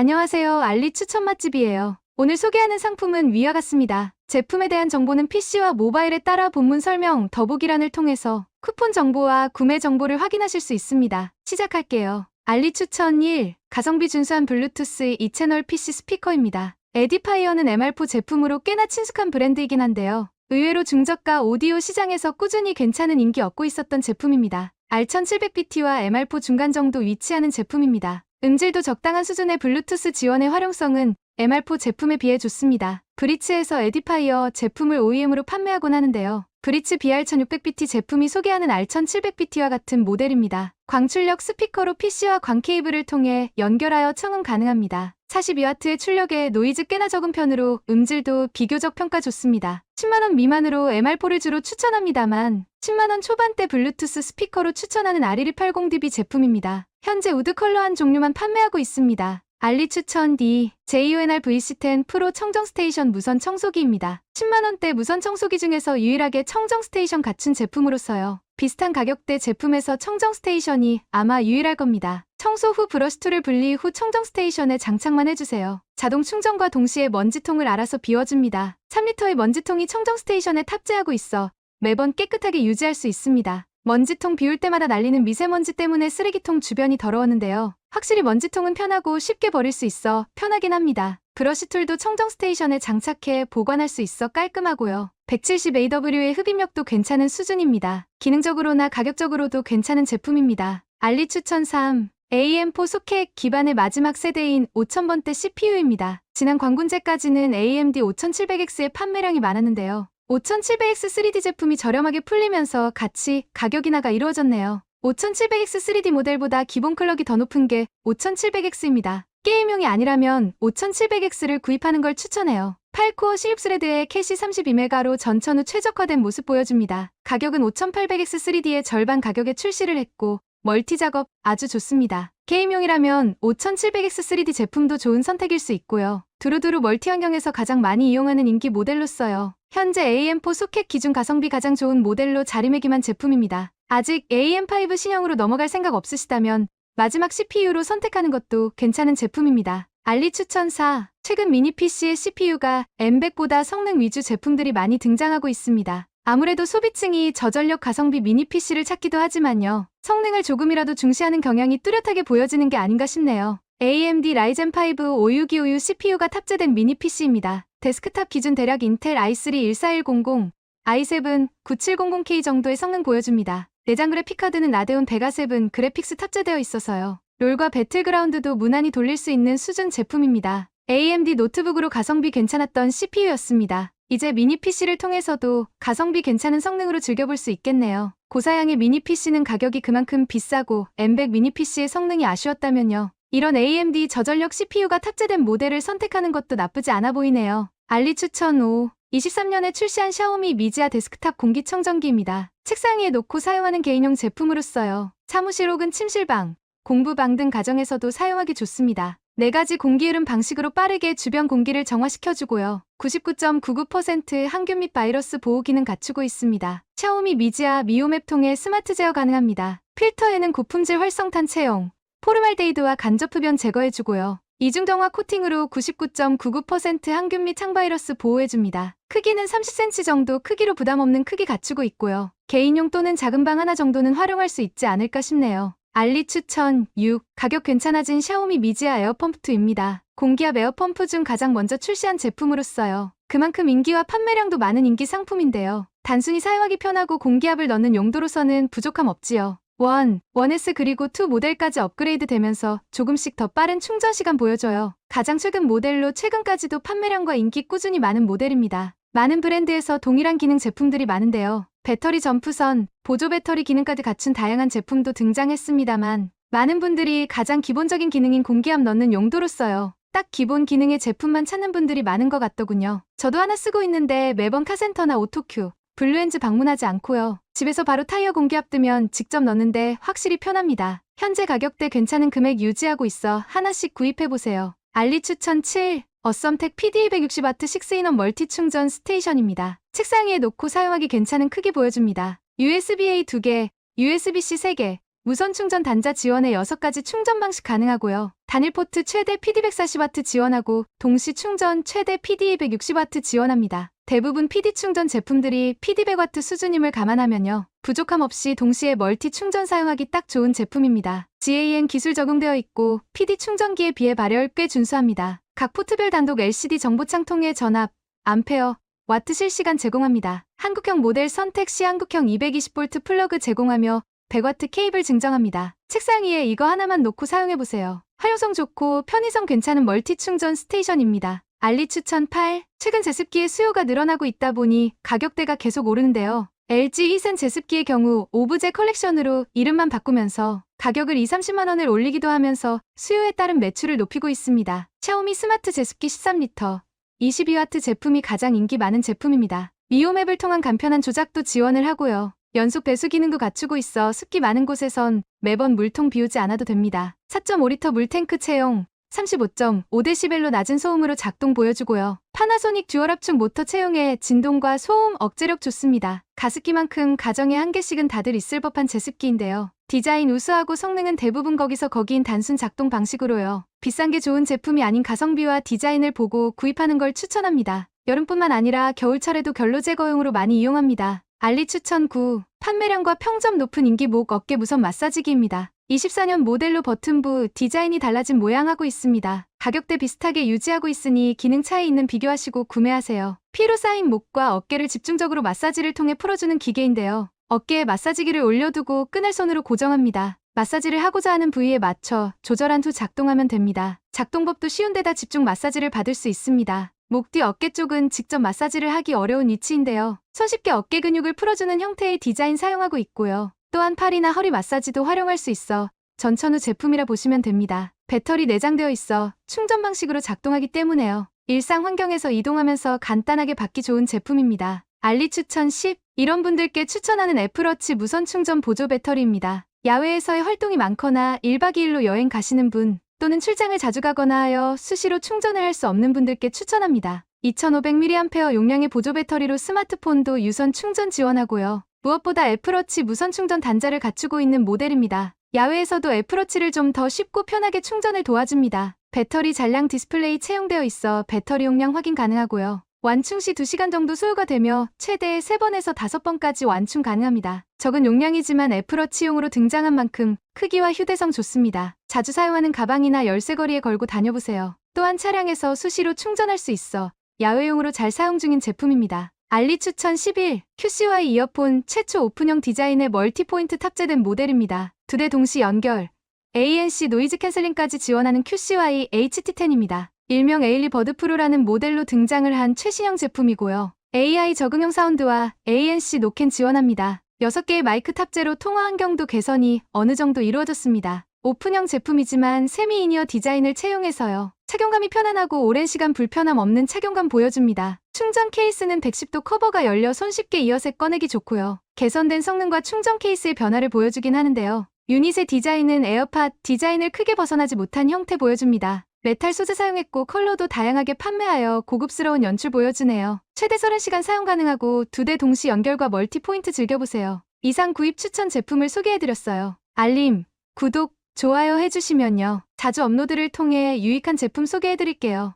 안녕하세요. 알리 추천 맛집이에요. 오늘 소개하는 상품은 위와 같습니다. 제품에 대한 정보는 PC와 모바일에 따라 본문 설명 더보기란을 통해서 쿠폰 정보와 구매 정보를 확인하실 수 있습니다. 시작할게요. 알리 추천 1. 가성비 준수한 블루투스 2채널 PC 스피커입니다. 에디파이어는 MR4 제품으로 꽤나 친숙한 브랜드이긴 한데요. 의외로 중저가 오디오 시장에서 꾸준히 괜찮은 인기 얻고 있었던 제품입니다. R1700BT와 MR4 중간 정도 위치하는 제품입니다. 음질도 적당한 수준의 블루투스 지원의 활용성은 MR4 제품에 비해 좋습니다. 브리츠에서 에디파이어 제품을 OEM으로 판매하곤 하는데요. 브리츠 BR1600BT 제품이 소개하는 R1700BT와 같은 모델입니다. 광출력 스피커로 PC와 광 케이블을 통해 연결하여 청음 가능합니다. 42W의 출력에 노이즈 꽤나 적은 편으로 음질도 비교적 평가 좋습니다. 10만원 미만으로 MR4를 주로 추천합니다만 10만원 초반대 블루투스 스피커로 추천하는 R1280DB 제품입니다. 현재 우드 컬러 한 종류만 판매하고 있습니다. 알리 추천 D JUNR VC10 프로 청정 스테이션 무선 청소기입니다. 10만원대 무선 청소기 중에서 유일하게 청정 스테이션 갖춘 제품으로서요. 비슷한 가격대 제품에서 청정 스테이션이 아마 유일할 겁니다. 청소 후 브러쉬 툴을 분리 후 청정 스테이션에 장착만 해주세요. 자동 충전과 동시에 먼지통을 알아서 비워줍니다. 3리터의 먼지통이 청정 스테이션에 탑재하고 있어 매번 깨끗하게 유지할 수 있습니다. 먼지통 비울 때마다 날리는 미세먼지 때문에 쓰레기통 주변이 더러웠는데요. 확실히 먼지통은 편하고 쉽게 버릴 수 있어 편하긴 합니다. 브러쉬 툴도 청정 스테이션에 장착해 보관할 수 있어 깔끔하고요. 170AW의 흡입력도 괜찮은 수준입니다. 기능적으로나 가격적으로도 괜찮은 제품입니다. 알리 추천 3. AM4 소켓 기반의 마지막 세대인 5000번대 CPU입니다. 지난 광군제까지는 AMD 5700X의 판매량이 많았는데요. 5700X 3D 제품이 저렴하게 풀리면서 같이 가격 인하가 이루어졌네요. 5700X 3D 모델보다 기본 클럭이 더 높은 게 5700X입니다. 게임용이 아니라면 5700X를 구입하는 걸 추천해요. 8코어 실립스레드에 캐시 32메가로 전천 후 최적화된 모습 보여줍니다. 가격은 5800X 3D의 절반 가격에 출시를 했고 멀티 작업 아주 좋습니다. 게임용이라면 5700X 3D 제품도 좋은 선택일 수 있고요. 두루두루 멀티 환경에서 가장 많이 이용하는 인기 모델로서요. 현재 AM4 소켓 기준 가성비 가장 좋은 모델로 자리매김한 제품입니다. 아직 AM5 신형으로 넘어갈 생각 없으시다면 마지막 CPU로 선택하는 것도 괜찮은 제품입니다. 알리 추천 4. 최근 미니 PC의 CPU가 M100보다 성능 위주 제품들이 많이 등장하고 있습니다. 아무래도 소비층이 저전력 가성비 미니 PC를 찾기도 하지만요. 성능을 조금이라도 중시하는 경향이 뚜렷하게 보여지는 게 아닌가 싶네요. AMD 라이젠 5 56256 CPU가 탑재된 미니 PC입니다. 데스크탑 기준 대략 인텔 i3 14100, i7 9700K 정도의 성능 보여줍니다. 내장 그래픽 카드는 라데온 베가 7 그래픽스 탑재되어 있어서요. 롤과 배틀그라운드도 무난히 돌릴 수 있는 수준 제품입니다. AMD 노트북으로 가성비 괜찮았던 CPU였습니다. 이제 미니 PC를 통해서도 가성비 괜찮은 성능으로 즐겨볼 수 있겠네요. 고사양의 미니 PC는 가격이 그만큼 비싸고 M100 미니 PC의 성능이 아쉬웠다면요. 이런 AMD 저전력 CPU가 탑재된 모델을 선택하는 것도 나쁘지 않아 보이네요. 알리 추천 5. 23년에 출시한 샤오미 미지아 데스크탑 공기청정기입니다. 책상 위에 놓고 사용하는 개인용 제품으로서요. 사무실 혹은 침실방, 공부방 등 가정에서도 사용하기 좋습니다. 네 가지 공기 흐름 방식으로 빠르게 주변 공기를 정화시켜주고요. 99.99% 항균 및 바이러스 보호 기능 갖추고 있습니다. 샤오미 미지아 미오맵 통해 스마트 제어 가능합니다. 필터에는 고품질 활성탄 채용, 포르말데이드와 간접 흡연 제거해주고요. 이중정화 코팅으로 99.99% 항균 및 창바이러스 보호해줍니다. 크기는 30cm 정도 크기로 부담 없는 크기 갖추고 있고요. 개인용 또는 작은 방 하나 정도는 활용할 수 있지 않을까 싶네요. 알리 추천 6. 가격 괜찮아진 샤오미 미지아 에어 펌프2입니다. 공기압 에어 펌프 중 가장 먼저 출시한 제품으로서요. 그만큼 인기와 판매량도 많은 인기 상품인데요. 단순히 사용하기 편하고 공기압을 넣는 용도로서는 부족함 없지요. 1, 1S 그리고 2 모델까지 업그레이드 되면서 조금씩 더 빠른 충전 시간 보여줘요. 가장 최근 모델로 최근까지도 판매량과 인기 꾸준히 많은 모델입니다. 많은 브랜드에서 동일한 기능 제품들이 많은데요. 배터리 점프선, 보조 배터리 기능까지 갖춘 다양한 제품도 등장했습니다만 많은 분들이 가장 기본적인 기능인 공기압 넣는 용도로 써요. 딱 기본 기능의 제품만 찾는 분들이 많은 것 같더군요. 저도 하나 쓰고 있는데 매번 카센터나 오토큐, 블루엔즈 방문하지 않고요. 집에서 바로 타이어 공기압 뜨면 직접 넣는데 확실히 편합니다. 현재 가격대 괜찮은 금액 유지하고 있어 하나씩 구입해보세요. 알리 추천 7. 어썸텍 PD260W 6인원 멀티 충전 스테이션입니다. 책상 위에 놓고 사용하기 괜찮은 크기 보여줍니다. USB-A 2개, USB-C 3개, 무선 충전 단자 지원에 6가지 충전 방식 가능하고요. 단일 포트 최대 PD 140W 지원하고 동시 충전 최대 PD 260W 지원합니다. 대부분 PD 충전 제품들이 PD 100W 수준임을 감안하면요. 부족함 없이 동시에 멀티 충전 사용하기 딱 좋은 제품입니다. GAN 기술 적용되어 있고 PD 충전기에 비해 발열 꽤 준수합니다. 각 포트별 단독 LCD 정보창 통해 전압, 암페어, 와트 실시간 제공합니다. 한국형 모델 선택 시 한국형 220V 플러그 제공하며 100W 케이블 증정합니다. 책상 위에 이거 하나만 놓고 사용해보세요. 활용성 좋고 편의성 괜찮은 멀티 충전 스테이션입니다. 알리 추천 8. 최근 제습기의 수요가 늘어나고 있다 보니 가격대가 계속 오르는데요. LG 이센 제습기의 경우 오브제 컬렉션으로 이름만 바꾸면서 가격을 2, 30만 원을 올리기도 하면서 수요에 따른 매출을 높이고 있습니다. 샤오미 스마트 제습기 13리터 22W 제품이 가장 인기 많은 제품입니다. 미오맵을 통한 간편한 조작도 지원을 하고요. 연속 배수 기능도 갖추고 있어 습기 많은 곳에선 매번 물통 비우지 않아도 됩니다. 4.5리터 물탱크 채용 35.5데시벨로 낮은 소음으로 작동 보여주고요. 파나소닉 듀얼 압축 모터 채용에 진동과 소음 억제력 좋습니다. 가습기만큼 가정에 한 개씩은 다들 있을 법한 제습기인데요. 디자인 우수하고 성능은 대부분 거기서 거기인 단순 작동 방식으로요. 비싼 게 좋은 제품이 아닌 가성비와 디자인을 보고 구입하는 걸 추천합니다. 여름뿐만 아니라 겨울철에도 결로 제거용으로 많이 이용합니다. 알리 추천 9. 판매량과 평점 높은 인기 목 어깨 무선 마사지기입니다. 24년 모델로 버튼부 디자인이 달라진 모양하고 있습니다. 가격대 비슷하게 유지하고 있으니 기능 차이 있는 비교하시고 구매하세요. 피로 쌓인 목과 어깨를 집중적으로 마사지를 통해 풀어주는 기계인데요. 어깨에 마사지기를 올려두고 끈을 손으로 고정합니다. 마사지를 하고자 하는 부위에 맞춰 조절한 후 작동하면 됩니다. 작동법도 쉬운데다 집중 마사지를 받을 수 있습니다. 목 뒤 어깨 쪽은 직접 마사지를 하기 어려운 위치인데요. 손쉽게 어깨 근육을 풀어주는 형태의 디자인 사용하고 있고요. 또한 팔이나 허리 마사지도 활용할 수 있어 전천후 제품이라 보시면 됩니다. 배터리 내장되어 있어 충전 방식으로 작동하기 때문에요. 일상 환경에서 이동하면서 간단하게 받기 좋은 제품입니다. 알리 추천 10. 이런 분들께 추천하는 애플워치 무선 충전 보조 배터리입니다. 야외에서의 활동이 많거나 1박 2일로 여행 가시는 분 또는 출장을 자주 가거나 하여 수시로 충전을 할 수 없는 분들께 추천합니다. 2500mAh 용량의 보조 배터리로 스마트폰도 유선 충전 지원하고요. 무엇보다 애플워치 무선 충전 단자를 갖추고 있는 모델입니다. 야외에서도 애플워치를 좀 더 쉽고 편하게 충전을 도와줍니다. 배터리 잔량 디스플레이 채용되어 있어 배터리 용량 확인 가능하고요. 완충 시 2시간 정도 소요가 되며 최대 3번에서 5번까지 완충 가능합니다. 적은 용량이지만 애플워치용으로 등장한 만큼 크기와 휴대성 좋습니다. 자주 사용하는 가방이나 열쇠거리에 걸고 다녀보세요. 또한 차량에서 수시로 충전할 수 있어 야외용으로 잘 사용 중인 제품입니다. 알리 추천 11 QCY 이어폰 최초 오픈형 디자인의 멀티포인트 탑재된 모델입니다. 두 대 동시 연결 ANC 노이즈 캔슬링까지 지원하는 QCY HT10입니다. 일명 에일리 버드 프로라는 모델로 등장을 한 최신형 제품이고요. AI 적응형 사운드와 ANC 노캔 지원합니다. 6개의 마이크 탑재로 통화 환경도 개선이 어느 정도 이루어졌습니다. 오픈형 제품이지만 세미 이니어 디자인을 채용해서요. 착용감이 편안하고 오랜 시간 불편함 없는 착용감 보여줍니다. 충전 케이스는 110도 커버가 열려 손쉽게 이어서 꺼내기 좋고요. 개선된 성능과 충전 케이스의 변화를 보여주긴 하는데요. 유닛의 디자인은 에어팟 디자인을 크게 벗어나지 못한 형태 보여줍니다. 메탈 소재 사용했고 컬러도 다양하게 판매하여 고급스러운 연출 보여주네요. 최대 30시간 사용 가능하고 두 대 동시 연결과 멀티 포인트 즐겨보세요. 이상 구입 추천 제품을 소개해드렸어요. 알림, 구독, 좋아요 해주시면요. 자주 업로드를 통해 유익한 제품 소개해드릴게요.